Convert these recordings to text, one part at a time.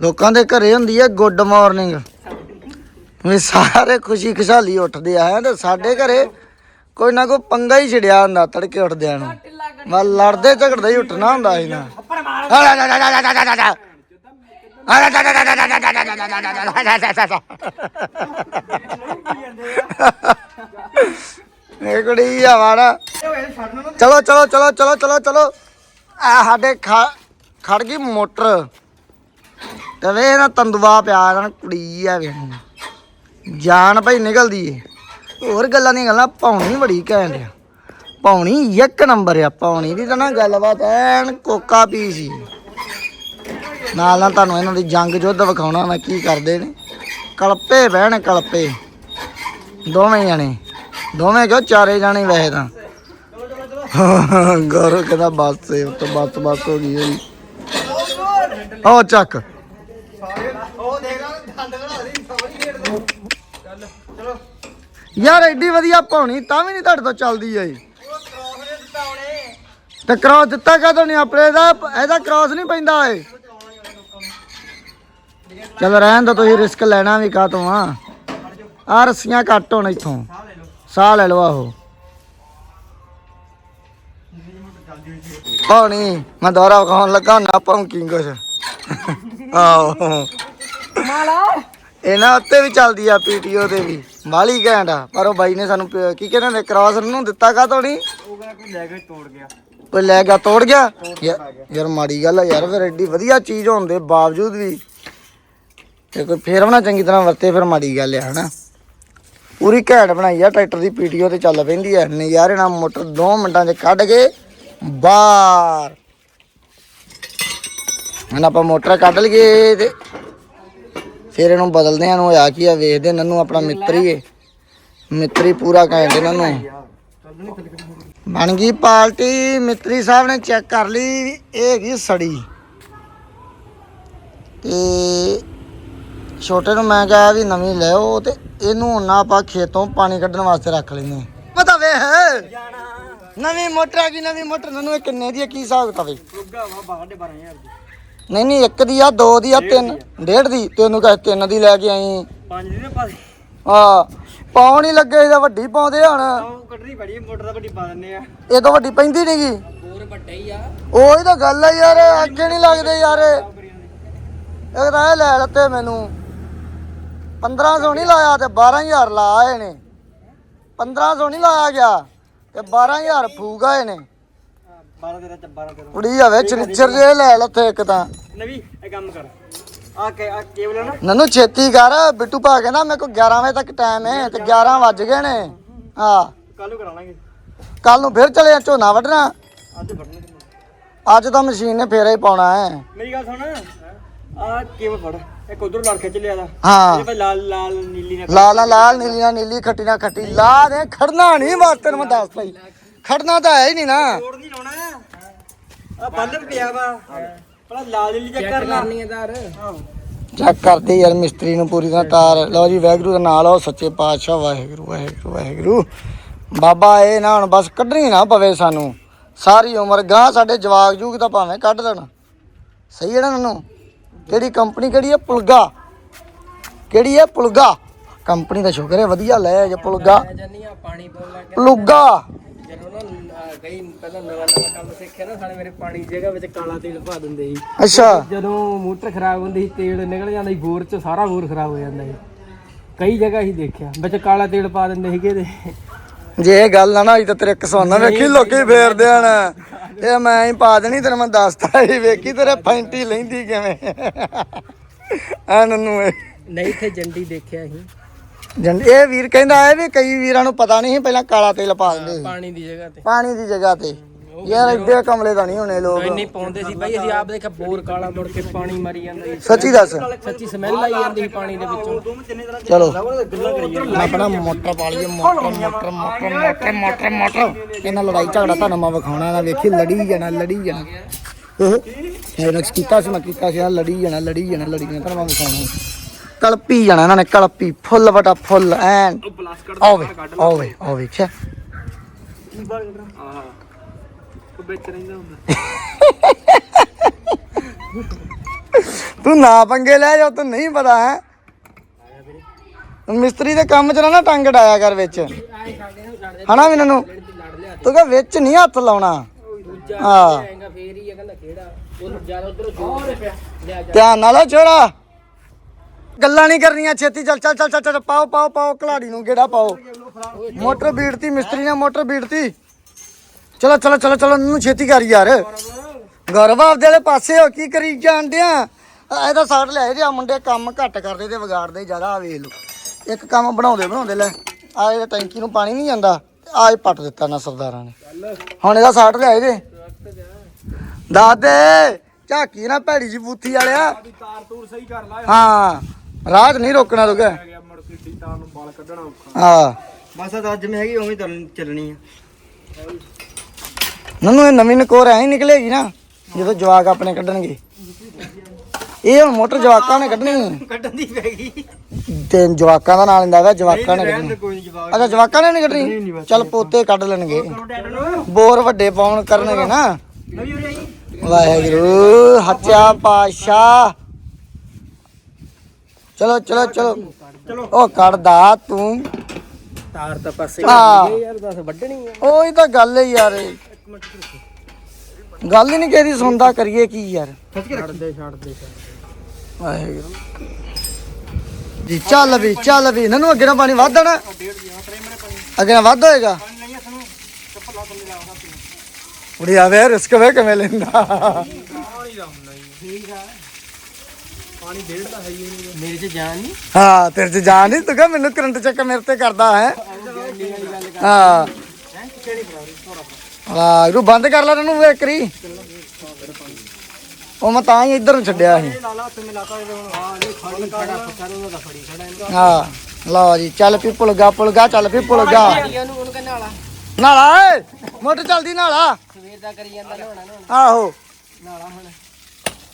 ਲੋਕਾਂ ਦੇ ਘਰੇ ਹੁੰਦੀ ਹੈ ਗੁੱਡ ਮਾਰਨਿੰਗ ਵੀ ਸਾਰੇ ਖੁਸ਼ੀ ਖੁਸ਼ਹਾਲੀ ਉੱਠਦੇ ਆ, ਹੈ ਤੇ ਸਾਡੇ ਘਰੇ ਕੋਈ ਨਾ ਕੋਈ ਪੰਗਾ ਹੀ ਛਿੜਿਆ ਹੁੰਦਾ, ਤੜਕੇ ਉੱਠਦਿਆਂ ਨੂੰ। ਮੈਂ ਲੜਦੇ ਝਗੜਦੇ ਹੀ ਉੱਠਣਾ ਹੁੰਦਾ ਸੀ ਨਾ। ਇਹ ਕੁੜੀ ਆ ਵਾੜਾ ਚਲੋ ਚਲੋ ਚਲੋ ਚਲੋ ਚਲੋ ਚਲੋ। ਆ ਸਾਡੇ ਖੜ ਗਈ ਮੋਟਰ। ਤੇ ਨਾ ਤੰਦੂਆ ਪਿਆ ਨਾ ਕੁੜੀ ਆ ਵੇ ਜਾਨ ਭਾਈ ਨਿਕਲਦੀ ਏ। ਹੋਰ ਗੱਲਾਂ ਨਹੀਂ ਗੱਲਾਂ ਪੌਣੀ ਬੜੀ ਘੈਂਟ ਆ। ਪੌਣੀ ਇੱਕ ਨੰਬਰ ਆ ਪੌਣੀ ਦੀ ਤਾਂ ਨਾ ਗੱਲਬਾਤ ਐਨ ਕੋਕਾ ਪੀ ਸੀ ਨਾਲ ਨਾਲ ਤੁਹਾਨੂੰ ਇਹਨਾਂ ਦੀ ਜੰਗ ਯੁੱਧ ਵਿਖਾਉਣਾ ਮੈਂ ਕੀ ਕਰਦੇ ਨੇ। ਕਲਪੇ ਬਹਿਣ ਕਲਪੇ। ਦੋਵੇਂ ਜਣੇ। ਦੋਵੇਂ ਕਿਉਂ ਚਾਰੇ ਜਾਣੇ ਵੈਸੇ ਤਾਂ। ਗੌਰਵ ਕਹਿੰਦਾ ਬੱਸ ਸੇ ਉੱਤੇ ਬੱਸ ਬੱਸ ਹੋ ਗਈ ਉਹਦੀ ਉਹ ਚੱਕ। ਯਾਰ ਐਡੀ ਵਧੀਆ ਪਾਉਣੀ, ਤਾਂ ਵੀ ਨਹੀਂ ਤੁਹਾਡੇ ਤੋਂ ਚੱਲਦੀ ਆਈ ਤੇ ਕ੍ਰਾਸ ਦਿੱਤਾ ਕਦੋਂ ਨਹੀਂ ਆਪਣੇ ਦਾ? ਇਹਦਾ ਕ੍ਰਾਸ ਨਹੀਂ ਪੈਂਦਾ ਏ ਚਲ ਰਹਿਣ ਦੋ ਤੁਸੀਂ ਰਿਸਕ ਲੈਣਾ ਵੀ ਕਾ ਤੋਂ ਆ। ਆ ਰੱਸੀਆਂ ਕੱਟ ਹੋਣ ਇੱਥੋਂ। ਸਾਹ ਲੈ ਲਓ, ਆਹੋ। ਪਾਣੀ ਮੈਂ ਦੁਆਰਾ ਖਾਣ ਲੱਗਾ, ਨਾ ਭੌਂਕੀ ਕੁਛ। ਆਹੋ। ਮਾਲਾ। ਇਹ ਨਾ ਉੱਤੇ ਵੀ ਚੱਲਦੀ ਆ ਪੀਟੀਓ ਤੇ ਵੀ। ਬਾਲੀ ਘੈਂਟ ਆ। ਪਰ ਉਹ ਬਾਈ ਨੇ ਸਾਨੂੰ ਪ- ਕੀ ਕਹਿੰਦੇ ਨੇ ਕ੍ਰਾਸ ਨੂੰ ਦਿੱਤਾ ਕਾ ਤੋਣੀ ਉਹ ਕਹਿੰਦਾ ਕੋਈ ਲੈ ਕੇ ਤੋੜ ਗਿਆ। ਕੋਈ ਲੈ ਗਿਆ ਤੋੜ ਗਿਆ? ਯਾ- ਯਾਰ ਮਾੜੀ ਗੱਲ ਆ ਯਾਰ ਫਿਰ ਐਡੀ ਵਧੀਆ ਚੀਜ਼ ਹੋਣ ਦੇ ਬਾਵਜੂਦ ਵੀ। ਤੇ ਕੋਈ ਫੇਰ ਨਾ ਚੰਗੀ ਤਰ੍ਹਾਂ ਵਰਤੇ ਫਿਰ ਮਾੜੀ ਗੱਲ ਆ ਹਨਾ? ਪੂਰੀ ਘੈਂਟ ਬਣਾਈ ਆ ਟਰੈਕਟਰ ਦੀ ਪੀਟੀਓ ਤੇ ਚੱਲ ਪੈਂਦੀ ਆ। ਨਜ਼ਾਰੇ ਨਾਲ ਮੋਟਰ 2 ਮਿੰਟਾਂ 'ਚ ਕੱਢ ਕੇ ਬਾਹਰ। ਹੁਣ ਆਪਾਂ ਮੋਟਰ ਕੱਢ ਲਈਏ ਤੇ ਫਿਰ ਇਹਨੂੰ ਬਦਲਦੇ ਆ ਨੂੰ ਹੋਇਆ ਕੀ ਆ, ਵੇਖਦੇ ਨੰਨੂ ਆਪਣਾ ਮਿੱਤਰੀ ਏ। ਮਿੱਤਰੀ ਪੂਰਾ ਘੈਂਟ ਇਹਨਾਂ ਨੂੰ। ਬਣ ਗਈ ਪਾਰਟੀ ਮਿੱਤਰੀ ਸਾਹਿਬ ਨੇ ਚੈੱਕ ਕਰ ਲਈ ਇਹ ਹੈਗੀ ਸੜੀ। ਤੇ ਛੋਟੇ ਨੂੰ ਮੈਂ ਕਿਹਾ ਵੀ ਨਵੀਂ ਲਿਆਓ ਤੇ ਇਹਨੂੰ ਹੁਣ ਆਪਾਂ ਖੇਤੋਂ ਪਾਣੀ ਕੱਢਣ ਵਾਸਤੇ ਰੱਖ ਲੈਨੇ ਪਤਾ ਵੇ ਨਵੀਂ ਮੋਟਰ ਆ ਗਈ, ਨਵੀਂ ਮੋਟਰ। ਨਨੂੰ ਇਹ ਕਿੰਨੇ ਦੀ ਆ, ਕੀ ਹਿਸਾਬ ਕਿਤਾਬ ਹੈ 12000 ਦੀ ਨਹੀਂ ਨਹੀਂ ਇੱਕ ਦੀ ਆ ਦੋ ਦੀ ਆ ਤਿੰਨ। ਡੇਢ ਦੀ ਤੈਨੂੰ ਕਹੇ ਤਿੰਨ ਦੀ ਲੈ ਕੇ ਆਈ। ਪੰਜ ਦੀ ਆ ਪਾਉਣ ਹੀ ਲੱਗੇ ਇਹਦਾ ਵੱਡੀ ਪਾਉਂਦੇ ਹੁਣ। ਉਹ ਕੱਢਣੀ ਪੜੀ ਮੋਟਰ ਦਾ ਵੱਡੀ ਪਾ ਦਿੰਨੇ ਆ। ਇਹ ਤੋਂ ਵੱਡੀ ਪੈਂਦੀ ਨਹੀਂਗੀ ਹੋਰ ਵੱਡਾ ਹੀ ਆ। ਉਹੀ ਤਾਂ ਗੱਲ ਆ ਯਾਰ ਅੱਗੇ ਨਹੀਂ ਲੱਗਦੇ ਯਾਰ। ਇਹ ਤਾਂ ਇਹ ਲੈ ਲੱਤੇ ਮੈਨੂੰ। 1500 ਨਹੀਂ ਲਾਇਆ ਤੇ 12000 ਲਾ ਆਏ ਨੇ। 1500 ਨਹੀਂ ਲਾਇਆ ਗਿਆ ਤੇ 12000 ਫੂਕ ਆਏ ਨੇ। 12 ਤੇਰਾ 12 ਤੇਰਾ। ਕੁੜੀ ਆ ਵਿੱਚ ਨਿਚਰ ਜੇ ਲੈ ਲੱਤੇ ਇੱਕ ਤਾਂ। ਨਵੀ ਇਹ ਕੰਮ ਕਰ। ਆ ਕੇ ਆ ਕੇਬਲ ਆ ਨਾ ਨਨੂੰ ਛੇਤੀ ਕਰ ਬਿੱਟੂ ਭਾ ਕਹਿੰਦਾ ਮੇਰੇ ਕੋਲ 11 ਵਜੇ ਤੱਕ ਟਾਈਮ ਹੈ ਤੇ 11 ਵੱਜ ਗਏ ਨੇ। ਹਾਂ। ਕੱਲ ਨੂੰ ਕਰਾ ਲਾਂਗੇ। ਕੱਲ ਨੂੰ ਫਿਰ ਚਲੇ ਆ ਝੋਨਾ ਵੱਢਣਾ। ਅੱਜ ਵੱਢਣੇ ਅੱਜ ਤਾਂ ਮਸ਼ੀਨ ਨੇ ਫੇਰਾ ਹੀ ਪਾਉਣਾ ਹੈ। ਮੇਰੀ ਗੱਲ ਸੁਣ। ਆ ਕੇਬਲ ਫੜ। ਇੱਕ ਉਧਰੋਂ ਲੜ ਖਿੱਚ ਲਿਆ ਦਾ। ਹਾਂ। ਲਾਲ ਲਾਲ ਨੀਲੀ ਨਾ ਲਾਲ ਨਾਲ ਲਾਲ ਨੀਲੀ ਨਾਲ ਨੀਲੀ ਖੱਟੀ ਨਾਲ ਖੱਟੀ। ਲਾ ਦੇ ਖੜਨਾ ਨਹੀਂ ਬਸ ਤੈਨੂੰ ਮੈਂ ਦੱਸ ਭਾਈ। ਖੜਨਾ ਤਾਂ ਹੈ ਹੀ ਨਹੀਂ ਨਾ। ਤੋੜ ਨਹੀਂ ਲਾਉਣਾ। ਆ ਬੱਲਬ ਪਿਆ ਵਾ। ਪਹਿਲਾਂ ਲਾਲ ਨੀਲੀ ਚੈੱਕ ਕਰਨਾ। ਕਰਨੀ ਦਾਰ ਚੈੱਕ ਕਰਦੇ ਯਾਰ ਮਿਸਤਰੀ ਨੂੰ ਪੂਰੀ ਤਰ੍ਹਾਂ ਤਾਰ। ਲਓ ਜੀ ਵਾਹਿਗੁਰੂ ਦਾ ਨਾਮ ਲਓ ਸੱਚੇ ਪਾਤਸ਼ਾਹ ਵਾਹਿਗੁਰੂ ਵਾਹਿਗੁਰੂ ਵਾਹਿਗੁਰੂ। ਬਾਬਾ ਇਹ ਨਾ ਹੁਣ ਬਸ ਕੱਢਣੀ ਨਾ ਪਵੇ ਸਾਨੂੰ। ਸਾਰੀ ਉਮਰ ਗਾਂ ਸਾਡੇ ਜਵਾਗ ਜੂਗ ਤਾਂ ਭਾਵੇਂ ਕੱਢ ਦੇਣ। ਸਹੀ ਹੈ ਨਾ ਨਨੂੰ? ਕਿਹੜੀ ਕੰਪਨੀ ਕਿਹੜੀ ਹੈ? ਪੁਲਗਾ। ਕਿਹੜੀ ਹੈ? ਪੁਲਗਾ। ਕੰਪਨੀ ਦਾ ਸ਼ੁਕਰ ਹੈ ਵਧੀਆ ਲੈ ਜੇ ਪੁਲਗਾ। ਜੰਨੀਆਂ ਪਾਣੀ ਪਾਉਣ ਲੱਗ ਪੁਲਗਾ ਜਦੋਂ ਨਾ ਗਈ ਪਹਿਲਾਂ ਨਵਾਂ ਨਵਾਂ ਕੰਮ ਸਿੱਖਿਆ ਨਾ ਸਾਡੇ ਮੇਰੇ ਪਾਣੀ ਜਗ੍ਹਾ ਵਿੱਚ ਕਾਲਾ ਤੇਲ ਪਾ ਦਿੰਦੇ ਸੀ। ਅੱਛਾ। ਜਦੋਂ ਮੋਟਰ ਖਰਾਬ ਹੁੰਦੀ ਸੀ ਤੇਲ ਨਿਕਲ ਜਾਂਦਾ ਸੀ ਬੋਰ ਚ ਸਾਰਾ ਬੋਰ ਖਰਾਬ ਹੋ ਜਾਂਦਾ ਸੀ। ਕਈ ਜਗ੍ਹਾ ਹੀ ਦੇਖਿਆ ਵਿੱਚ ਕਾਲਾ ਤੇਲ ਪਾ ਦਿੰਦੇ ਸੀਗੇ ਤੇ। ਜੇ ਇਹ ਗੱਲ ਨਾ ਅਜ ਤਾਂ ਤੇਰੇ ਕਸੌਨਾ ਵੇਖੀ ਲੋਕੀ ਫੇਰਦੇ ਹਨ ਇਹ ਮੈਂ ਹੀ ਪਾ ਦੇਣੀ ਤੈਨੂੰ ਮੈਂ ਦੱਸਤਾ ਹੀ ਵੇਖੀ ਤੇਰੇ ਫੈਂਟੀ ਲੈਂਦੀ ਕਿਵੇਂ। ਆ ਨੰਨੂ ਇਹ। ਨਹੀਂ ਇੱਥੇ ਜੰਡੀ ਦੇਖਿਆ ਸੀ ਜੰਡ ਇਹ ਵੀਰ ਕਹਿੰਦਾ ਇਹ ਵੀ ਕਈ ਵੀਰਾਂ ਨੂੰ ਪਤਾ ਨਹੀਂ ਸੀ ਪਹਿਲਾਂ ਕਾਲਾ ਤੇਲ ਪਾ ਦਿੰਦੇ ਸੀ। ਪਾਣੀ ਦੀ ਜਗ੍ਹਾ ਤੇ। ਪਾਣੀ ਦੀ ਜਗ੍ਹਾ ਤੇ। ਯਾਰ ਇੱਡੇ ਕਮਲੇ ਤਾਂ ਨਹੀਂ ਹੋਣੇ ਲੋਕ। ਇੰਨੀ ਪਾਉਂਦੇ ਸੀ ਬਾਈ ਅਸੀਂ ਆਪ ਦੇਖਿਆ ਬੋਰ ਕਾਲਾ ਮੁੜ ਕੇ ਪਾਣੀ ਮਰੀ ਜਾਂਦਾ ਸੀ। ਸੱਚੀ ਦੱਸ। ਸੱਚੀ ਸਮੈਲ ਆਈ ਜਾਂਦੀ ਸੀ ਪਾਣੀ ਦੇ ਵਿੱਚੋਂ। ਚਲੋ। ਮੈਂ ਆਪਣਾ ਮੋਟਰ ਪਾ ਲਈਏ motor motor motor motor motor motor ਇਹਨਾਂ ਲੜਾਈ ਝਗੜਾ ਤੁਹਾਨੂੰ ਮੈਂ ਵਿਖਾਉਣਾ ਨਾ ਵੇਖੀ ਲੜੀ ਜਾਣਾ ਲੜੀ ਜਾਣਾ। ਇਹ ਨਕਸ ਕੀਤਾ ਸੀ ਮੈਂ ਕੀਤਾ ਸੀ ਲੜੀ ਜਾਣਾ ਲੜੀ ਜਾਣਾ ਲੜੀ ਜਾਣਾ ਤੁਹਾਨੂੰ ਮੈਂ ਵਿਖਾਉਣਾ। ਕਲਪੀ ਜਾਣਾ ਇਹਨਾਂ ਨੇ ਕਲਪੀ ਫੁੱਲ ਵਟਾ ਫੁੱਲ ਐਨ। ਆਵੇ ਆਵੇ ਆਵੇ ਵੇਖਿਆ ਆਹ। ਉਹ ਵਿੱਚ ਰਹਿੰਦਾ ਹੁੰਦਾ। ਤੂੰ ਨਾ ਪੰਗੇ ਲੈ ਜਾ ਤੂੰ ਨਹੀਂ ਪਤਾ ਹੈ। ਮਿਸਤਰੀ ਦੇ ਕੰਮ ਚ ਨਾ ਨਾ ਟੰਗ ਡਾਇਆ ਕਰ ਵਿੱਚ। ਨੂੰ ਹਨਾ ਵੀ ਨੂੰ ਲੜ ਲਿਆ ਤੂੰ ਕਹ ਵਿੱਚ ਨਹੀਂ ਹੱਥ ਲਾਉਣਾ। ਦੂਜਾ ਹਾਂ। ਆਏਗਾ ਫੇਰ ਹੀ ਇਹ ਕਹਿੰਦਾ ਕਿਹੜਾ? ਉਹ ਜ਼ਿਆਦਾ ਉਧਰੋਂ ਜੋਰ ਪਿਆ ਲਿਆ ਜਾ ਧਿਆਨ ਨਾਲ ਛੋੜਾ। ਗੱਲਾਂ ਨਹੀਂ ਕਰਨੀਆਂ ਛੇਤੀ ਚੱਲ ਚੱਲ ਚੱਲ ਚੱਲ ਚੱਲ ਪਾਓ ਪਾਓ ਪਾਓ ਕਲਾੜੀ ਨੂੰ ਗੇੜਾ ਪਾਓ। ਮੋਟਰ ਬੀੜਤੀ ਮਿਸਤਰੀ ਨੇ ਮੋਟਰ ਬੀੜਤੀ। ਚਲੋ ਚਲੋ ਚਲੋ ਚਲੋ ਇਹਨੂੰ ਛੇਤੀ ਕਰ ਯਾਰ। ਗੌਰਵ ਆਪਦੇ ਵਾਲੇ ਪਾਸੇ ਹੋ ਕੀ ਕਰੀ ਜਾਂਦੇ ਆ ਇਹਦਾ ਸਾਟ ਲੈ ਆ ਮੁੰਡੇ ਕੰਮ ਘੱਟ ਕਰਦੇ ਤੇ ਵਿਗਾੜਦੇ ਜ਼ਿਆਦਾ ਆ ਵੇਖ ਲਓ। ਇੱਕ ਕੰਮ ਬਣਾਉਂਦੇ ਬਣਾਉਂਦੇ ਲੈ। ਆ ਇਹ ਟੈਂਕੀ ਨੂੰ ਪਾਣੀ ਨਹੀਂ ਜਾਂਦਾ। ਆ ਇਹ ਪੱਟ ਦਿੱਤਾ ਨਾ ਸਰਦਾਰਾਂ ਨੇ। ਹੁਣ ਇਹਦਾ ਸਾਟ ਲਿਆ ਇਹਦੇ। ਦਾਦੇ ਝਾਕੀ ਨਾ ਭੈੜੀ ਜੀ ਬੂਥੀ ਵਾਲਿਆ। ਤਾਰ ਤੂਰ ਸਹੀ ਕਰ ਲਾ। ਹਾਂ। ਰਾਜ ਨਹੀਂ ਰੋਕਣਾ ਕਹਿ ਗਿਆ ਮੁੜ ਕੇ ਟੀਟਾ ਨੂੰ ਬਾਲ ਕੱਢਣਾ ਔਖਾ ਹਾਂ। ਬਸ ਤਾਂ ਅੱਜ ਮੈਂ ਹੈਗੀ ਉਵੇਂ ਹੀ ਚੱਲਣੀ ਆ। ਨਨੂੰ ਇਹ ਨਵੀਂ ਨਕੋਰ ਐ ਹੀ ਨਿਕਲੇਗੀ ਨਾ ਜਦੋਂ ਜਵਾਕ ਆਪਣੇ ਕੱਢਣਗੇ। ਇਹ ਹੁਣ ਮੋਟਰ ਜਵਾਕਾਂ ਨੇ ਕੱਢਣੀ। ਕੱਢਣ ਦੀ ਪੈ ਗਈ। ਤੇ ਜਵਾਕਾਂ ਦਾ ਨਾਲ ਲੈਂਦਾ ਵਾ ਜਵਾਕਾਂ ਨੇ ਕੱਢਣੀ। ਅੱਛਾ ਜਵਾਕਾਂ ਨੇ ਨਹੀਂ ਕੱਢਣੀ? ਚੱਲ ਪੋਤੇ ਕੱਢ ਲੈਣਗੇ। ਨੂੰ। ਬੋਰ ਵੱਡੇ ਪਾਉਣ ਕਰਨਗੇ ਨਾ। ਵਾਹਿਗੁਰੂ ਹੱਚਾ ਪਾਸ਼ਾ ਚਲੋ ਚਲੋ ਚਲੋ। ਉਹ ਕੱਢਦਾ ਤੂੰ। ਤਾਰ ਤਾਂ ਪਾਸੇ ਹਾਂ। ਯਾਰ ਦੱਸ ਵੱਢਣੀ ਆ ਉਹੀ ਤਾਂ ਗੱਲ ਹੈ ਯਾਰ। ਗੱਲ ਹੀ ਨਹੀਂ ਕਿਹਦੀ ਸੁਣਦਾ ਕਰੀਏ ਕੀ ਯਾਰ। ਛੱਡ ਦੇ ਛੱਡ ਦੇ ਵਾਹਿਗੁਰੂ। ਜੀ ਚੱਲ ਵੀ ਚੱਲ ਵੀ। ਇਹਨਾਂ ਨੂੰ ਅੱਗੇ ਨਾ ਪਾਣੀ ਵੱਧ ਅੱਗੇ ਨਾ ਵੱਧ ਹੋਏਗਾ। ਉੜੀ ਆਵੇ ਰਿਸਕ ਵੇ ਕਿਵੇਂ ਲੈਂਦਾ। ਪਾਣੀ ਡੇਢ ਦਾ ਹੈ ਹੀ ਨਹੀਂ। ਮੇਰੇ ਚ ਜਾਨ ਨਹੀਂ? ਹਾਂ ਤੇਰੇ ਚ ਜਾਨ ਨਹੀਂ? ਤੂੰ ਕਹ ਮੈਨੂੰ ਕਰੰਟ ਚੱਕ ਮੇਰੇ ਤੇ ਕਰਦਾ ਹੈ। ਹਾਂ। ਵਾਹਿਗੁਰੂ ਬੰਦ ਕਰ ਲੈ ਇਹਨੂੰ ਵੇ ਕਰੀ ਉਹ ਮੈਂ ਤਾਂ ਹੀ ਇੱਧਰ ਨੂੰ ਛੱਡਿਆ ਸੀ। ਲਾਲਾ ਤੇ ਮਿਲਾ ਤਾ ਹਾਂ ਇਹ ਖੜੀ ਖੜਾ ਫਕਰ ਉਹਦਾ ਫੜੀ ਖੜਾ ਇਹਨੂੰ ਹਾਂ ਲਓ ਜੀ ਚੱਲ ਪੀ ਪੁਲਗਾ ਪੁਲਗਾ ਚੱਲ ਪੀ ਪੁਲਗਾ। ਉਹਨੂੰ ਉਹਨੂੰ ਕਹਿੰਦਾ ਵਾਲਾ ਨਾਲਾ ਏ ਮੋਟਰ ਚੱਲਦੀ ਨਾਲਾ। ਸਵੇਰ ਦਾ ਕਰੀ ਜਾਂਦਾ ਨਹਾਉਣਾ ਨਹਾਉਣਾ। ਆਹੋ। ਨਾਲਾ ਹੁਣ।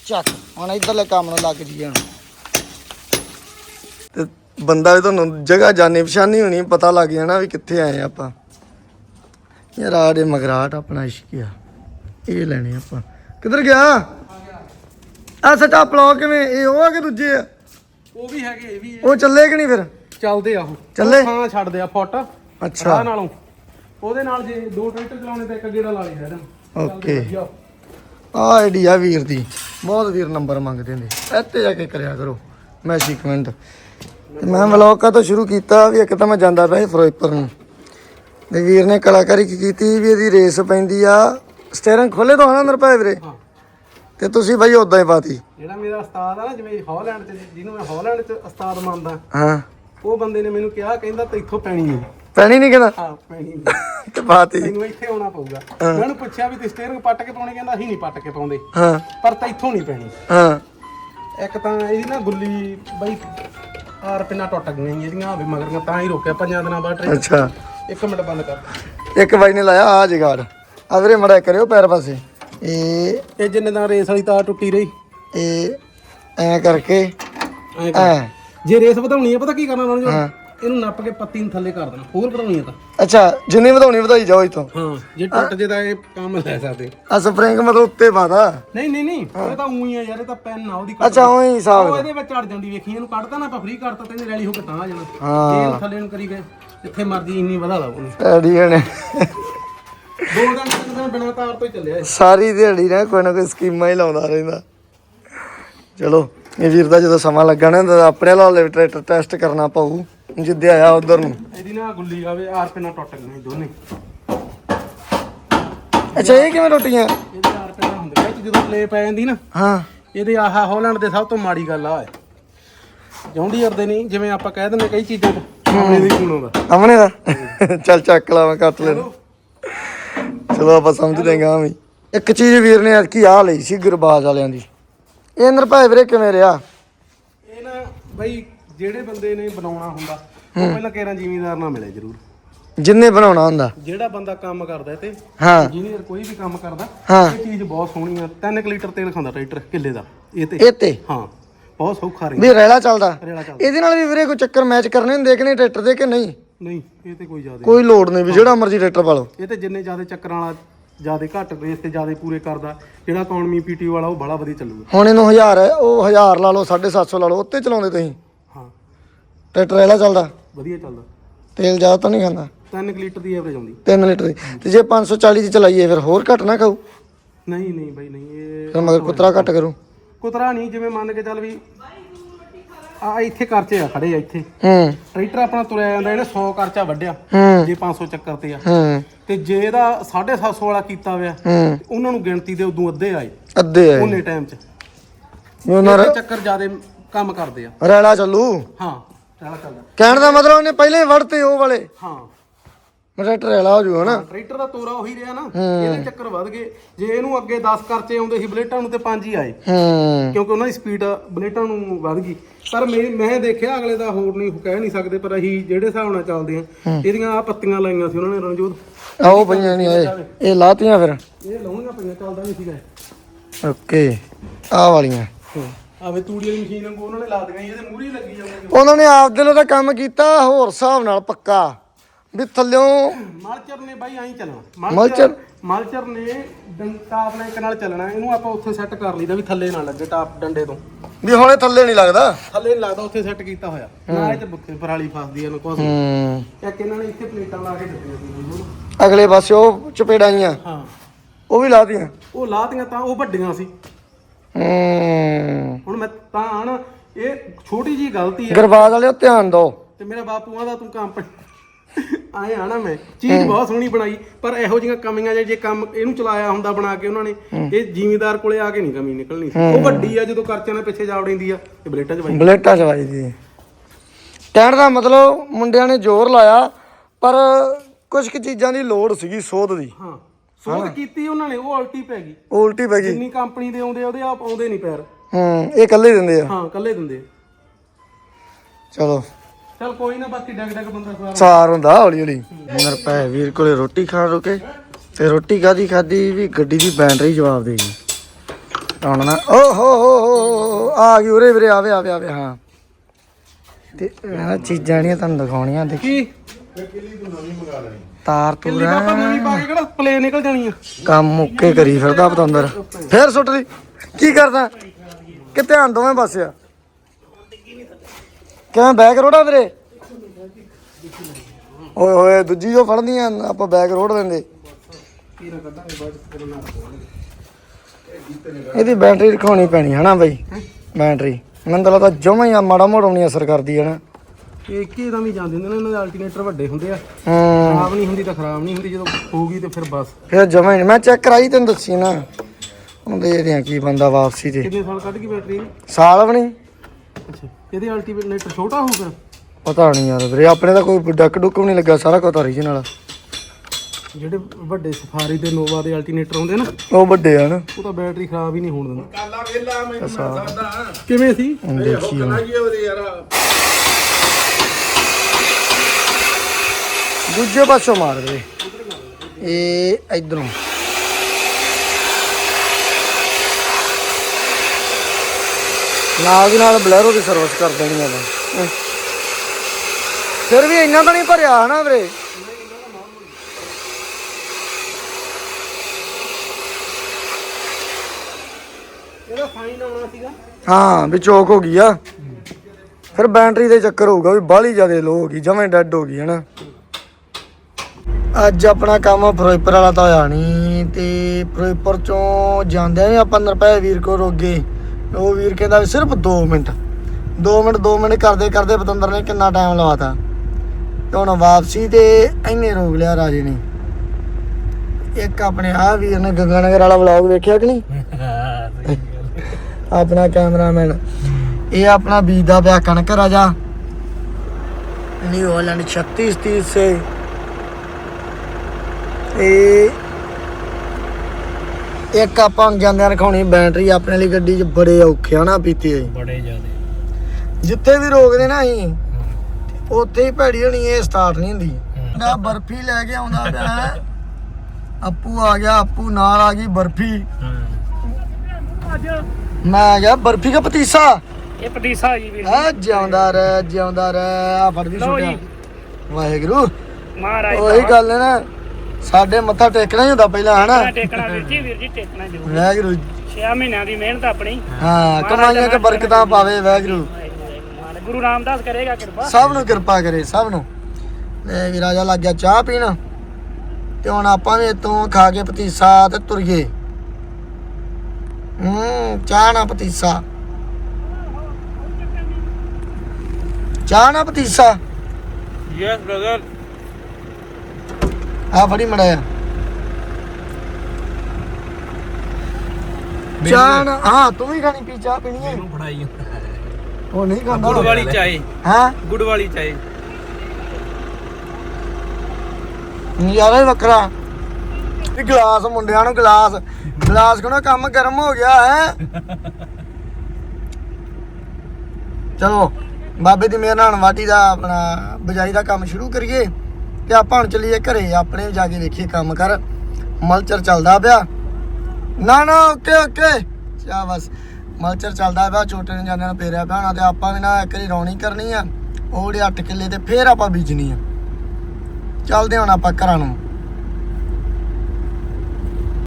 ਚੱਕ। ਹੁਣ ਇਧਰਲੇ ਕੰਮ ਨੂੰ ਲੱਗ ਜੀ ਹੁਣ। ਤੇ ਬੰਦਾ ਵੀ ਤੁਹਾਨੂੰ ਜਗ੍ਹਾ ਜਾਣੀ ਪਛਾਣੀ ਹੋਣੀ ਪਤਾ ਲੱਗ ਜਾਣਾ ਵੀ ਕਿੱਥੇ ਆਏ ਆਪਾਂ। ਯਾਰ ਆੜੇ ਮਗਰਾਟ ਆਪਣਾ ਇਸ਼ਕੀਆ ਇਹ ਲੈਣੇ ਆਪਾਂ। ਕਿੱਧਰ ਗਿਆ? ਆ ਸਟਾ ਪਲੌਕ ਕਿਵੇਂ? ਇਹ ਉਹ ਆ ਕਿ ਦੂਜੇ ਆ? ਉਹ ਵੀ ਹੈਗੇ ਇਹ ਵੀ ਉਹ ਚੱਲੇ ਕਿ ਨਹੀਂ ਫਿਰ? ਚੱਲਦੇ ਆ ਉਹ। ਚੱਲੇ? ਹਾਂ ਛੱਡਦੇ ਆ ਫੁੱਟ। ਅੱਛਾ। ਨਾਲੋਂ। ਉਹਦੇ ਨਾਲ ਜੇ ਦੋ ਟਰੈਕਟਰ ਚਲਾਉਣੇ ਤਾਂ ਇੱਕ ਗੇੜਾ ਲਾ ਲਈ ਹੈਡਮ ਓਕੇ। ਆ ਆਈਡੀ ਆ ਵੀਰ ਦੀ। ਬਹੁਤ ਵੀਰ ਨੰਬਰ ਮੰਗਦੇ ਨੇ। ਇੱਥੇ ਜਾ ਕੇ ਕਰਿਆ ਕਰੋ। ਮੈਸੀ ਕਮੈਂਟ ਤੇ ਮੈਂ ਵਲੌਗ ਕਾ ਤੋਂ ਸ਼ੁਰੂ ਕੀਤਾ ਵੀ ਇੱਕ ਤਾਂ ਮੈਂ ਜਾਂਦਾ ਪਿਆ ਫਿਰੋਜ਼ਪੁਰ ਨੂੰ। ਤੇ ਵੀਰ ਨੇ ਕਲਾਕਾਰੀ ਕੀਤੀ ਵੀ ਇਹਦੀ ਰੇਸ ਪੈਂਦੀ ਆ। ਸਟੀਅਰਿੰਗ ਖੋਲੇ ਤੋਂ ਹਨਾ ਨਰਪਾਏ ਵੀਰੇ। ਹਾਂ। ਤੇ ਤੁਸੀਂ ਬਾਈ ਉਦਾਂ ਹੀ ਪਾਤੀ। ਜਿਹੜਾ ਮੇਰਾ ਉਸਤਾਦ ਆ ਨਾ ਜਿਵੇਂ ਹਾਲੈਂਡ ਚ ਜਿਹਨੂੰ ਮੈਂ ਹਾਲੈਂਡ ਚ ਉਸਤਾਦ ਮੰਨਦਾ। ਹਾਂ। ਉਹ ਬੰਦੇ ਨੇ ਮੈਨੂੰ ਕਿਹਾ ਕਹਿੰਦਾ ਤੈਥੋਂ ਪੈਣੀ ਨਹੀਂ ਪੈਣੀ ਨਹੀਂ ਕਹਿੰਦਾ। ਹਾਂ ਪੈਣੀ ਨਹੀਂ ਤੇ ਪਾਤੀ ਤੈਨੂੰ ਇੱਥੇ ਆਉਣਾ ਪਊਗਾ। ਮੈਂ ਉਹਨੂੰ ਪੁੱਛਿਆ ਵੀ ਤੇ ਸਟੀਅਰਿੰਗ ਪੱਟ ਕੇ ਪਾਉਣੀ ਕਹਿੰਦਾ ਅਸੀਂ ਨਹੀਂ ਪੱਟ ਕੇ ਪਾਉਂਦੇ। ਹਾਂ। ਪਰ ਤੈਥੋਂ ਨਹੀਂ ਪੈਣੀ। ਹਾਂ। ਇੱਕ ਤਾਂ ਇਹਦੀ ਨਾ ਗੁੱਲੀ ਬਈ ਆਰ ਪਿੰਨਾ ਟੁੱਟ ਗਈਆਂ ਸੀ ਇਹਦੀਆਂ ਹੋਵੇ ਮਗਰੀਆਂ ਤਾਂ ਹੀ ਰੋਕਿਆ ਪੰਜਾਂ ਦਿਨਾਂ ਬਾਅਦ ਟ੍ਰੇਨ ਅੱਛਾ। ਇੱਕ ਮਿੰਟ ਬੰਦ ਕਰ। ਇੱਕ ਬਾਈ ਨੇ ਲਾਇਆ ਆ ਜਗਾੜ। ਆ ਵੀਰੇ ਮੜਾ ਕਰਿਓ ਪੈਰ ਪਾਸੇ। ਇਹ ਇਹ ਜਿੰਨੇ ਦਾ ਰੇਸ ਵਾਲੀ ਤਾਰ ਟੁੱਟੀ ਰਹੀ। ਇਹ ਐ ਕਰਕੇ ਐਂ ਕਰ। ਐ। ਜੇ ਰੇਸ ਵਧਾਉਣੀ ਹੈ ਪਤਾ ਕੀ ਕਰਨਾ ਉਹਨਾਂ ਹਾਂ। ਇਹਨੂੰ ਨੱਪ ਕੇ ਪੱਤੀ ਨੂੰ ਥੱਲੇ ਕਰ ਦੇਣਾ ਹੋਰ ਵਧਾਉਣੀ ਹੈ ਤਾਂ। ਅੱਛਾ ਜਿੰਨੀ ਵਧਾਉਣੀ ਵਧਾਈ ਜਾਓ ਇਥੋਂ। ਹਾਂ ਜੇ ਟੁੱਟ ਜੇ ਤਾਂ ਇਹ ਕੰਮ ਲੈ ਸਕਦੇ। ਆ ਸਪਰਿੰਗ ਮਤਲਬ ਉੱਤੇ ਪਾਦਾ ਨਹੀਂ ਨਹੀਂ ਨਹੀਂ ਇਹ ਤਾਂ ਉਹੀ ਆ ਯਾਰ ਇਹ ਤਾਂ ਪੈਨ ਆ ਉਹਦੀ ਅੱਛਾ ਉਹੀ ਹਿਸਾਬ ਉਹ ਇਹਦੇ ਵਿੱਚ ਚੜ ਜਾਂਦੀ ਵੇਖੀ ਇਹਨੂੰ ਕੱਢਤਾ ਨਾ ਆਪਾਂ ਫ੍ਰੀ ਕਰਤਾ ਤੇ ਇਹਨੇ ਰੈਲੀ ਹੋ ਕੇ ਤਾਂ ਆ ਜਾਣਾ। ਹਾਂ। ਇਹਨੂੰ ਥੱਲੇ ਨੂੰ ਕਰੀ ਗਏ ਜਿੱਥੇ ਮਰਜ਼ੀ ਇੰਨੀ ਵਧਾ ਲਾ ਉਹਨੂੰ। ਐਡੀ ਨੇ। ਦੋ ਦਿਨ ਤਿੰਨ ਦਿਨ ਬਿਨਾਂ ਤਾਰ ਤੋਂ ਹੀ ਚੱਲਿਆ ਇਹ। ਸਾਰੀ ਦਿਹਾੜੀ ਨਾ ਕੋਈ ਨਾ ਕੋਈ ਸਕੀਮਾਂ ਹੀ ਲਾਉਂਦਾ ਰਹਿੰਦਾ। ਚਲੋ ਇਹ ਵੀਰ ਦਾ ਜਦੋਂ ਸਮਾਂ ਲੱਗਣਾ ਤਾਂ ਆਪਣੇ ਵਾਲੇ ਟਰੈਕਟਰ ਟੈਸਟ ਕਰਨਾ ਪਊ। ਜਿੱਦੇ ਆਇਆ ਉਧਰ ਨੂੰ। ਇਹਦੀ ਨਾ ਗੁੱਲੀ ਆਵੇ ਆਰ ਪਿੰਨਾ ਟੁੱਟ ਗਈਆਂ ਦੋਨੇ। ਅੱਛਾ ਇਹ ਕਿਵੇਂ ਟੁੱਟੀਆਂ? ਇਹਦੇ ਆਰ ਪਿੰਨਾ ਹੁੰਦੇ ਵਿੱਚ ਜਦੋਂ ਪਲੇ ਪੈ ਜਾਂਦੀ ਨਾ ਹਾਂ। ਇਹਦੇ ਆਹਾ ਹਾਲੈਂਡ ਦੇ ਸਭ ਤੋਂ ਮਾੜੀ ਗੱਲ ਆ ਹੈ ਜੌਂਡੀਅਰ ਦੇ ਨਹੀਂ ਜਿਵੇਂ ਆਪਾਂ ਕਹਿ ਦਿੰਦੇ ਕਈ ਚੀਜ਼ਾਂ ਆਪਣੇ ਦੀ ਗੁਣ ਆਉਂਦਾ ਅਮਨੇ ਦਾ? ਚੱਲ ਚੱਕ ਲਾ ਮੈਂ ਕੱਟ ਲੈਣਾ। ਚਲੋ ਆਪਾਂ ਸਮਝ ਲੈਂਗਾ ਵੀ। ਇੱਕ ਚੀਜ਼ ਵੀਰ ਨੇ ਅੱਜ ਕੀ ਆ ਲਈ ਸੀ ਗੁਰਬਾਜ ਵਾਲਿਆਂ ਦੀ। ਇਹ ਨਿਰਭੈ ਵੀਰੇ ਕਿਵੇਂ ਰਿਹਾ? ਇਹ ਨਾ ਬਈ ਜਿਹੜੇ ਬੰਦੇ ਨੇ ਬਣਾਉਣਾ ਹੁੰਦਾ ਉਹ ਪਹਿਲਾਂ ਕੇਰਾਂ ਜ਼ਿਮੀਦਾਰ ਨਾਲ ਮਿਲੇ ਜ਼ਰੂਰ। ਜਿੰਨੇ ਬਣਾਉਣਾ ਹੁੰਦਾ। ਜਿਹੜਾ ਬੰਦਾ ਕੰਮ ਕਰਦਾ ਤੇ ਹਾਂ। ਇੰਜੀਨੀਅਰ ਕੋਈ ਵੀ ਕੰਮ ਕਰਦਾ ਹਾਂ। ਇਹ ਚੀਜ਼ ਬਹੁਤ ਸੋਹਣੀ ਆ। 3 ਲੀਟਰ ਤੇਲ ਖਾਂਦਾ ਟਰੈਕਟਰ ਕਿੱਲੇ ਦਾ। ਇਹ ਤੇ। ਇਹ ਤੇ? ਹਾਂ ਬਹੁਤ ਸੌਖਾ ਰਹੀ। ਵੀ ਰੈਲਾ ਚੱਲਦਾ। ਰੇਲਾ ਇਹਦੇ ਨਾਲ ਵੀ ਵੀਰੇ ਕੋਈ ਚੱਕਰ ਮੈਚ ਕਰਨੇ ਹੁੰਦੇ ਕਿ ਨਹੀਂ ਟਰੈਕਟਰ ਦੇ ਕਿ ਨਹੀਂ? ਨਹੀਂ ਇਹ ਤੇ ਕੋਈ ਜ਼ਿਆਦਾ ਕੋਈ ਲੋੜ ਨਹੀਂ ਵੀ ਜਿਹੜਾ ਮਰਜ਼ੀ ਟਰੈਕਟਰ ਪਾ ਲਓ। ਇਹ ਤੇ ਜਿੰਨੇ ਜ਼ਿਆਦਾ ਚੱਕਰਾਂ ਵਾਲਾ ਜ਼ਿਆਦਾ ਘੱਟ ਰੇਸ ਤੇ ਜ਼ਿਆਦਾ ਪੂਰੇ ਕਰਦਾ ਜਿਹੜਾ ਇਕਨੋਮੀ ਪੀਟੀ ਵਾਲਾ ਉਹ ਬੜਾ ਵਧੀਆ ਚੱਲੂਗਾ। ਹੁਣ ਇਹਨੂੰ 1000 ਹੈ ਉਹ 1000 ਲਾ ਲਓ 750 ਲਾ ਲਓ ਉੱਤੇ ਚਲਾਉਂਦੇ ਤੁਸੀਂ। ਟਰੈਕਟਰ ਇਹਲਾ ਚੱਲਦਾ। ਵਧੀਆ ਚੱਲਦਾ। ਤੇਲ ਜ਼ਿਆਦਾ ਤਾਂ ਨਹੀਂ ਖਾਂਦਾ। 3 ਲੀਟਰ ਦੀ ਐਵਰੇਜ ਆਉਂਦੀ। 3 ਲੀਟਰ ਦੀ। ਤੇ ਜੇ 540 ਦੀ ਚਲਾਈਏ ਫਿਰ ਹੋਰ ਘੱਟ ਨਾ ਖਾਊ? ਨਹੀਂ ਨਹੀਂ ਬਾਈ ਨਹੀਂ ਇਹ ਫਿਰ ਮਗਰ ਕੁਤਰਾ ਘੱਟ ਕਰੂ। ਕੁਤਰਾ ਨਹੀਂ ਜਿਵੇਂ ਮੰਨ ਕੇ ਚੱਲ ਵੀ ਆ ਇੱਥੇ ਕਰਚੇ ਆ ਖੜੇ ਆ ਇੱਥੇ। ਹੂੰ। ਟਰੈਕਟਰ ਆਪਣਾ ਤੁਰਿਆ ਜਾਂਦਾ ਇਹਨੇ 100 ਕਰਚਾ ਵੱਢਿਆ ਜੇ 500 ਚੱਕਰ ਤੇ ਆ। ਹੂੰ। ਤੇ ਜੇ ਇਹਦਾ 750 ਵਾਲਾ ਕੀਤਾ ਹੋਇਆ ਉਹਨਾਂ ਨੂੰ ਗਿਣਤੀ ਦੇ ਉਦੋਂ ਅੱਧੇ ਆਏ। ਅੱਧੇ ਹੈ ਉਹਨੇ ਟਾਈਮ 'ਚ। ਉਹਨਾਂ ਚੱਕਰ ਜਿਆਦੇ ਕੰਮ ਕਰਦੇ ਆ। ਰੈਲਾ ਚੱਲੂ? ਹਾਂ। ਚੱਲਦਾ ਕਹਿਣ ਦਾ ਮਤਲਬ ਉਹਨੇ ਪਹਿਲੇ ਵੜਤੇ ਉਹ ਵਾਲੇ। ਹਾਂ। ਟਰੈਕਟਰ ਰੈਲਾ ਹੋ ਜੂ ਹਨਾ? ਟਰੈਕਟਰ ਦਾ ਤੋਰਾ ਉਹੀ ਰਿਹਾ ਨਾ। ਇਹਦੇ ਚੱਕਰ ਵੱਧ ਗਏ। ਜੇ ਇਹਨੂੰ ਅੱਗੇ 10 ਕਰਚੇ ਆਉਂਦੇ ਸੀ ਬਲੇਟਾਂ ਨੂੰ ਤੇ 5 ਹੀ ਆਏ। ਹੂੰ। ਕਿਉਂਕਿ ਉਹਨਾਂ ਦੀ ਸਪੀਡ ਬਲੇਟਾਂ ਨੂੰ ਵੱਧ ਗਈ। ਪਰ ਮੈਂ ਮੈਂ ਦੇਖਿਆ ਅਗਲੇ ਦਾ ਹੋਰ ਨਹੀਂ ਕਹਿ ਨਹੀਂ ਸਕਦੇ ਪਰ ਅਸੀਂ ਜਿਹੜੇ ਹਿਸਾਬ ਨਾਲ ਚੱਲਦੇ ਆ ਇਹਦੀਆਂ ਆ ਪੱਤੀਆਂ ਲਾਈਆਂ ਸੀ ਉਹਨਾਂ ਨੇ ਰਣਜੋਤ। ਆਓ ਪਈਆਂ ਨਹੀਂ ਆਏ। ਇਹ ਲਾਤੀਆਂ ਫਿਰ। ਇਹ ਲਾਉਣੀਆਂ ਪਈਆਂ ਚੱਲਦਾ ਨਹੀਂ ਸੀਗਾ। ਓਕੇ। ਆਹ ਵਾਲੀਆਂ। ਆਵੇ ਤੂੜੀ ਵਾਲੀ ਮਸ਼ੀਨ ਵਾਂਗੂ ਉਹਨਾਂ ਨੇ ਲਾ ਦਿੱਤੀਆਂ ਇਹਦੇ ਮੂਹਰੇ ਹੀ ਲੱਗੀ ਜਾਂਦੀ ਉਹਨਾਂ ਨੇ ਆਪ ਦਿਲੋਂ ਦਾ ਕੰਮ ਕੀਤਾ ਹੋਰ ਹਿਸਾਬ ਨਾਲ ਪੱਕਾ। ਵੀ ਥੱਲਿਓਂ ਮਲਚਰ ਨੇ ਬਾਈ ਐਂ ਚੱਲਣਾ। ਮਲਚਰ? ਮਲਚਰ? ਨੇ ਡੰ- ਟਾਪ ਨਾਲ ਇੱਕ ਨਾਲ ਚੱਲਣਾ ਇਹਨੂੰ ਆਪਾਂ ਉੱਥੇ ਸੈੱਟ ਕਰ ਲਈਦਾ ਵੀ ਥੱਲੇ ਨਾ ਲੱਗੇ ਟਾਪ ਡੰਡੇ ਤੋਂ। ਵੀ ਹੁਣੇ ਥੱਲੇ ਨਹੀਂ ਲੱਗਦਾ? ਥੱਲੇ ਨੀ ਲੱਗਦਾ ਉੱਥੇ ਸੈੱਟ ਕੀਤਾ ਹੋਇਆ। ਨਾ ਇਹ ਤੇ ਬੁੱਕੇ ਪਰਾਲੀ ਫਸਦੀ ਆ ਨਾ ਕੁਛ। ਹੂੰ। ਇੱਕ ਇਹਨਾਂ ਨੇ ਇੱਥੇ ਪਲੇਟਾਂ ਲਾ ਕੇ ਦਿੱਤੀਆਂ ਸੀ ਮੈਨੂੰ। ਅਗਲੇ ਪਾਸੇ ਉਹ ਚਪੇੜਾਈਆਂ ਹਾਂ। ਉਹ ਵੀ ਲਾਤੀਆਂ? ਉਹ ਲਾਤੀਆਂ ਤਾਂ ਉਹ ਵੱਡੀਆਂ ਸੀ। ਹੂੰ। ਹੁਣ ਮੈਂ ਤਾਂ ਆਣ ਇਹ ਛੋਟੀ ਜੀ ਗਲਤੀ ਆ ਗਰਬਾਦ ਵਾਲਿਓ ਧਿਆਨ ਦਿਓ। ਤੇ ਮੇਰਾ ਬਾਪੂ ਆਂਦਾ ਤੂੰ ਕੰਮ ਆਏ ਆਣਾ ਮੈਂ। ਚੀਜ਼ ਬਹੁਤ ਸੋਹਣੀ ਬਣਾਈ ਪਰ ਇਹੋ ਜਿਹੀਆਂ ਕਮੀਆਂ ਜੇ ਜੇ ਕੰਮ ਇਹਨੂੰ ਚਲਾਇਆ ਹੁੰਦਾ ਬਣਾ ਕੇ ਉਹਨਾਂ ਨੇ ਇਹ ਜ਼ਿਮੀਦਾਰ ਕੋਲੇ ਆ ਕੇ ਨਹੀਂ ਕਮੀ ਨਿਕਲਣੀ। ਸੀ ਉਹ ਵੱਡੀ ਆ ਜਦੋਂ ਕਰਚਿਆਂ ਨਾਲ ਪਿੱਛੇ ਜਾ ਵੜਿੰਦੀ ਆ ਤੇ ਬਲੇਟਾਂ ਚ ਬਾਈ ਬਲੇਟਾਂ ਚ ਵੱਜਦੀ ਕਹਿਣ ਦਾ ਮਤਲਬ ਮੁੰਡਿਆਂ ਨੇ ਜ਼ੋਰ ਲਾਇਆ ਪਰ ਕੁਝ ਕੁ ਚੀਜ਼ਾਂ ਦੀ ਲੋੜ ਸੀਗੀ ਸੋਧ ਦੀ। ਹਾਂ। ਸੋਧ ਕੀਤੀ ਉਹਨਾਂ ਨੇ ਉਹ ਉਲਟੀ ਪੈ ਗਈ। ਉਹ ਉਲਟੀ ਪੈ ਗਈ। ਜਿੰਨੀ ਕੰਪਨੀ ਦੇ ਆਉਂਦੇ ਉਹਦੇ ਆਪ ਆਉਂਦੇ ਨਹੀਂ ਪੈਰ। ਹੂੰ ਇਹ ਇਕੱਲੇ ਦਿੰਦੇ ਆ? ਹਾਂ ਕੱਲੇ ਦਿੰਦੇ ਚਲੋ। ਚਲ ਕੋਈ ਨਾ ਬਾਕੀ ਡਗ ਡਗ ਬੰਦਾ ਸਵਾਰ ਸਾਰ ਹੁੰਦਾ ਹੌਲੀ ਹੌਲੀ ਨਰਪੈ ਵੀਰ ਕੋਲੇ ਰੋਟੀ ਖਾਣ ਰੁਕੇ ਤੇ ਰੋਟੀ ਕਾਦੀ ਖਾਦੀ ਵੀ ਗੱਡੀ ਦੀ ਬੈਟਰੀ ਜਵਾਬ ਦੇ ਗਈ। ਹੁਣ ਨਾ। ਓ ਹੋ ਹੋ ਹੋ ਹੋ, ਆ ਗਈ ਉਰੇ ਵੀਰੇ ਆਵੇ ਆਵੇ ਆਵੇ ਹਾਂ। ਤੇ ਇਹ ਚੀਜ਼ਾਂ ਜਿਹੜੀਆਂ ਤੁਹਾਨੂੰ ਦਿਖਾਉਣੀਆਂ ਦੇਖੀ। ਕੀ? ਤਾਰ ਕਿੱਲੀ ਤੂਰਾ ਬਾਬਾ ਨਵੀਂ ਪਾ ਕੇ ਕਿਹੜਾ ਪਲੇ ਨਿਕਲ ਜਾਣੀ ਆ? ਕੰਮ ਮੁੱਕੇ ਕਰੀ ਫਿਰਦਾ ਪਤੰਦਰ ਫੇਰ ਸੁੱਟ ਲਈ। ਕੀ ਕਰਦਾ? ਕਿ ਧਿਆਨ ਦੋਵੇਂ ਪਾਸੇ ਆ। ਕਿਵੇਂ ਬੈਕ ਰੋੜਾ ਵੀਰੇ ਓਏ ਹੋਏ ਦੂਜੀ ਜੋ ਫੜਦੀਆਂ ਆਪਾਂ ਬੈਕ ਰੋੜ ਲੈਂਦੇ। ਇਹਦੀ ਬੈਟਰੀ ਰਖਾਉਣੀ ਪੈਣੀ ਹਨਾ ਬਈ? ਬੈਟਰੀ ਮੈਨੂੰ ਤਾਂ ਲੱਗਦਾ ਜਮਾਂ ਹੀ ਆ ਮਾੜਾ ਮੋੜਾ ਨਹੀਂ ਅਸਰ ਕਰਦੀ ਹੈ ਨਾ। ਇਹ ਇੱਕੇ ਦਾ ਵੀ ਜਾਂਦੇ ਹੁੰਦੇ ਨੇ ਇਹਨਾਂ ਦੇ ਅਲਟਰਨੇਟਰ ਵੱਡੇ ਹੁੰਦੇ ਆ। ਹੂੰ। ਖਰਾਬ ਨਹੀਂ ਹੁੰਦੀ ਤਾਂ ਖਰਾਬ ਨਹੀਂ ਹੁੰਦੀ ਜਦੋਂ ਹੋਊਗੀ ਤੇ ਫਿਰ ਬਸ। ਫਿਰ ਜਮਾਂ ਹੀ ਨੀ- ਮੈਂ ਚੈੱਕ ਕਰਾਈ ਤੈਨੂੰ ਦੱਸੀ ਨਾ। ਹੁਣ ਦੇਖਦੇ ਆ ਕੀ ਬੰਦਾ ਵਾਪਸੀ ਤੇ ਕਿੰਨੇ ਸਾਲ ਕੱਢ ਗਈ ਬੈਟਰੀ ਇਹਦੀ? ਸਾਲ ਵੀ ਨਹੀਂ। ਅੱਛਾ ਇਹਦੇ ਅਲਟਰਨੇਟਰ ਛੋਟਾ ਹੋਊਗਾ ਪਤਾ ਨਹੀਂ ਯਾਰ ਵੀਰੇ ਆਪਣੇ ਤਾਂ ਕੋਈ ਡੱਕ ਡੁੱਕ ਵੀ ਨਹੀਂ ਲੱਗਾ ਸਾਰਾ ਕੁਝ ਓਰੀਜਨਲ ਜਿਹੜੇ ਵੱਡੇ ਸਫਾਰੀ ਤੇ ਨੋਵਾ ਦੇ ਅਲਟਰਨੇਟਰ ਹੁੰਦੇ ਨਾ ਉਹ ਵੱਡੇ ਆ ਨਾ। ਉਹ ਤਾਂ ਬੈਟਰੀ ਖਰਾਬ ਹੀ ਨਹੀਂ ਹੋਣ ਦਿੰਦਾ। ਕਿਵੇਂ ਸੀ? ਹੁਣ ਦੇਖੀ ਹੁਣ। ਦੂਜੇ ਪਾਸੋਂ ਮਾਰ ਵੀਰੇ ਇਹ ਇਧਰੋਂ। ਨਾਲ ਦੀ ਨਾਲ ਬਲੈਰੋ ਦੀ ਸਰਵਿਸ ਕਰ ਦੇਣੀ ਆ ਤਾਂ ਫਿਰ ਵੀ ਇੰਨਾ ਤਾਂ ਨਹੀਂ ਭਰਿਆ ਹਨਾ ਵੀਰੇ? ਇਹਦਾ ਫਾਈਨ ਆਉਣਾ ਸੀਗਾ। ਹਾਂ ਵੀ ਚੌਕ ਹੋ ਗਈ ਆ। ਫਿਰ ਬੈਟਰੀ ਦੇ ਚੱਕਰ ਹੋਊਗਾ ਵੀ ਬਾਹਲੀ ਜ਼ਿਆਦਾ ਲੋ ਹੋ ਗਈ ਜਵੇਂ ਡੈੱਡ ਹੋ ਗਈ ਹਨਾ। ਅੱਜ ਆਪਣਾ ਕੰਮ ਫਿਰੋਜ਼ਪੁਰ ਵਾਲਾ ਤਾਂ ਹੋਇਆ ਨਹੀਂ ਤੇ ਫਿਰੋਜ਼ਪੁਰ ਚੋਂ ਜਾਂਦੇ ਨੇ ਆਪਾਂ ਨਰਪੈ ਵੀਰ ਕੋ ਰੋਗੇ। ਉਹ ਵੀਰ ਕਹਿੰਦਾ ਵੀ ਸਿਰਫ 2 ਮਿੰਟ। 2 ਮਿੰਟ 2 ਮਿੰਟ ਕਰਦੇ ਕਰਦੇ ਪਤੰਦਰ ਨੇ ਕਿੰਨਾ ਟਾਈਮ ਲਵਾਤਾ। ਤੇ ਹੁਣ ਵਾਪਸੀ ਤੇ ਇੰਨੇ ਰੋਕ ਲਿਆ ਰਾਜੇ ਨੇ। ਇੱਕ ਆਪਣੇ ਆ ਵੀਰ ਨੇ ਗੰਗਾਨਗਰ ਵਾਲਾ ਵਲੌਗ ਵੇਖਿਆ ਕਿ ਨਹੀਂ? ਆਪਣਾ ਕੈਮਰਾਮੈਨ ਇਹ ਆਪਣਾ ਬੀਜ ਦਾ ਪਿਆ ਕਣਕ ਰਾਜਾ। ਨਿਊ ਹਾਲੈਂਡ 36 30 ਸੇ। ਇਹ ਇੱਕ ਆਪਾਂ ਜਾਂਦਿਆਂ ਰਖਾਉਣੀ ਬੈਟਰੀ ਆਪਣੇ ਲਈ ਗੱਡੀ 'ਚ ਬੜੇ ਔਖੇ ਆ ਨਾ ਪੀਤੀ ਬੜੇ ਜ਼ਿਆਦੇ। ਜਿੱਥੇ ਵੀ ਰੋਕਦੇ ਨਾ ਅਸੀਂ ਉੱਥੇ ਹੀ ਭੈੜੀ ਹੋਣੀ ਇਹ ਸਟਾਰਟ ਨਹੀਂ ਹੁੰਦੀ। ਦਾ ਬਰਫੀ ਲੈ ਕੇ ਆਉਂਦਾ ਪਿਆ। ਹੈ ਅੱਪੂ ਆ ਗਿਆ ਅੱਪੂ ਨਾਲ ਆ ਗਈ ਬਰਫੀ। ਮੈਂ ਆ ਗਿਆ ਬਰਫੀ ਦਾ ਪਤੀਸਾ? ਇਹ ਪਟੀਸਾ ਜੀ ਵੀਰ ਆ ਜਿਉਂਦਾ ਰਹਿ ਜਿਉਂਦਾ ਰਹਿ। ਆ ਫੜ ਵੀ ਛੁੱਟਿਆ। ਵਾਹਿਗੁਰੂ। ਮਹਾਰਾਜ ਉਹੀ ਗੱਲ ਹੈ ਨਾ। ਸਾਡੇ ਮੱਥਾ ਟੇਕਣਾ ਹੀ ਹੁੰਦਾ ਪਹਿਲਾਂ ਹਨਾ? ਟੇਕਣਾ ਵੀਰ ਜੀ ਵੀਰ ਜੀ ਟੇਕਣਾ ਜ਼ਰੂਰ। ਵਾਹਿਗੁਰੂ 6 ਮਹੀਨਿਆਂ ਦੀ ਮਿਹਨਤ ਆਪਣੀ। ਹਾਂ ਕਮਾਈਆਂ 'ਚ ਬਰਕਤਾਂ ਪਾਵੇ ਵਾਹਿਗੁਰੂ। ਗੁਰੂ ਰਾਮਦਾਸ ਕਰੇਗਾ ਕਿਰਪਾ। ਸਭ ਨੂੰ ਕਿਰਪਾ ਕਰੇ ਸਭ ਨੂੰ। ਲੈ ਵੀ ਰਾਜਾ ਲੱਗ ਗਿਆ ਚਾਹ ਪੀਣ। ਤੇ ਹੁਣ ਆਪਾਂ ਵੀ ਇਤੋਂ ਖਾ ਕੇ ਪਤੀਸਾ ਤੇ ਤੁਰ ਗਏ ਹੂੰ ਚਾਹ ਨਾ ਪਤੀਸਾ। ਚਾਹ ਨਾ ਪਤੀਸਾ। ਯੈਸ ਬ੍ਰਦਰ ਆ ਫੜੀ ਮੜਾਇਆ ਚਾਹ ਹਾਂ ਤੂੰ ਵੀ ਖਾਣੀ ਪੀ ਚਾਹ ਪੀਣੀ ਹੈ। ਫੜਾਈ ਉਹ ਨਹੀਂ ਖਾਂਦਾ। ਗੁੜ ਵਾਲੀ ਚਾਏ। ਹਾਂ? ਗੁੜ ਵਾਲੀ ਚਾਏ। ਨਜ਼ਾਰਾ ਹੀ ਵੱਖਰਾ। ਇਹ ਗਲਾਸ ਮੁੰਡਿਆਂ ਨੂੰ ਗਲਾਸ। ਗਲਾਸ ਕੋਲੋਂ ਕੰਮ ਗਰਮ ਹੋ ਗਿਆ ਹੈ? ਚਲੋ ਬਾਬੇ ਦੀ ਮਿਹਰ ਨਾਲ ਵਾਢੀ ਦਾ ਆਪਣਾ ਬਜਾਈ ਦਾ ਕੰਮ ਸ਼ੁਰੂ ਕਰੀਏ। ਤੇ ਆਪਾਂ ਹੁਣ ਚੱਲੀਏ ਘਰੇ, ਆਪਣੇ ਜਾ ਕੇ ਵੇਖੀਏ ਕੰਮ ਕਰ। ਮਲਚਰ ਚੱਲਦਾ ਪਿਆ। ਨਾ ਨਾ, ਓਕੇ ਓਕੇ। ਚਾ ਬਸ, ਮਲਚਰ ਚੱਲਦਾ ਪਿਆ, ਛੋਟੇ ਨੇ ਜਾਂਦੇ ਨੂੰ ਫੇਰਿਆ ਪਿਆ ਹੋਣਾ ਤੇ ਆਪਾਂ ਵੀ ਨਾ ਇੱਕ ਵਾਰੀ ਰੌਣੀ ਕਰਨੀ ਆ। ਉਹ ਜਿਹੜੇ 8 ਕਿੱਲੇ ਤੇ ਫੇਰ ਆਪਾਂ ਬੀਜਣੀ ਆ। ਚੱਲਦੇ ਹੁਣ ਆਪਾਂ ਘਰਾਂ ਨੂੰ।